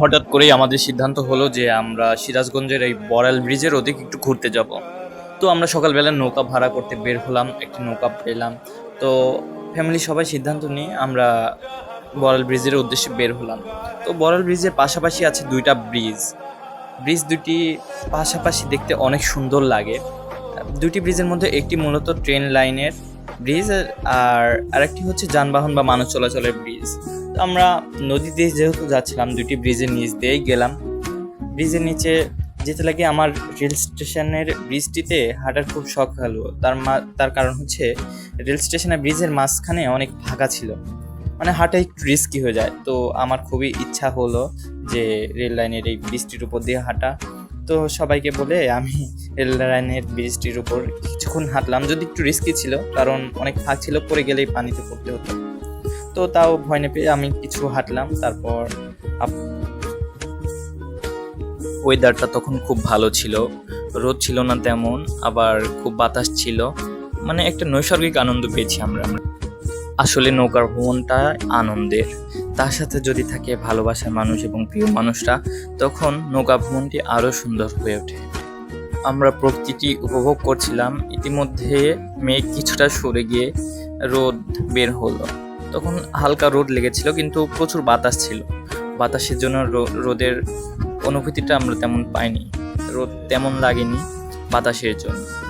হঠাৎ করেই আমাদের সিদ্ধান্ত হলো যে আমরা সিরাজগঞ্জের এই বড়াল ব্রিজের ওদিক একটু ঘুরতে যাব। তো আমরা সকালবেলা নৌকা ভাড়া করতে বের হলাম, একটি নৌকা পেলাম। তো ফ্যামিলি সবাই সিদ্ধান্ত নিয়ে আমরা বড়াল ব্রিজের উদ্দেশ্যে বের হলাম। তো বড়াল ব্রিজের পাশাপাশি আছে দুইটা ব্রিজ। ব্রিজ দুটি পাশাপাশি দেখতে অনেক সুন্দর লাগে। দুটি ব্রিজের মধ্যে একটি মূলত ট্রেন লাইনের ব্রিজ আর আরেকটি হচ্ছে যানবাহন বা মানুষ চলাচলের ব্রিজ। তো আমরা নদী দিয়ে যেহেতু যাচ্ছিলাম, দুটি ব্রিজের নিচ দিয়েই গেলাম। ব্রিজের নিচে যেতে লাগে আমার রেল স্টেশনের ব্রিজটিতে হাঁটার খুব শখ হলো। তার মা, তার কারণ হচ্ছে রেল স্টেশনের ব্রিজের মাঝখানে অনেক ফাঁকা ছিল। মানে হাঁটা একটু রিস্কি হয়ে যায়। তো আমার খুবই ইচ্ছা হলো যে রেল লাইনের এই ব্রিজটির উপর দিয়ে হাঁটা। তো সবাইকে বলে আমি রেল লাইনের ব্রিজটির উপর কিছুক্ষণ হাঁটলাম। যদি একটু রিস্কি ছিল, কারণ অনেক ফাঁক ছিল, পড়ে গেলেই পানিতে পড়তে হতো। তো তাও ভয় না পেয়ে আমি কিছু হাঁটলাম, তারপর ওয়েদারটা তখন খুব ভালো ছিল। রোদ ছিল না তেমন, আবার খুব বাতাস ছিল। মানে একটা নৈসর্গিক আনন্দ পেয়েছি আমরা। আসলে নৌকার ভ্রমণটা আনন্দের। তার সাথে যদি থাকে ভালোবাসার মানুষ এবং প্রিয় মানুষরা, তখন নৌকা ভ্রমণটি আরও সুন্দর হয়ে ওঠে। আমরা প্রকৃতি উপভোগ করছিলাম, ইতিমধ্যে মেঘ কিছুটা সরে গিয়ে রোদ বের হলো। তখন হালকা রোদ লেগেছিল, কিন্তু প্রচুর বাতাস ছিল। বাতাসের জন্য রোদের অনুভূতিটা আমরা তেমন পাইনি। রোদ তেমন লাগেনি বাতাসের জন্য।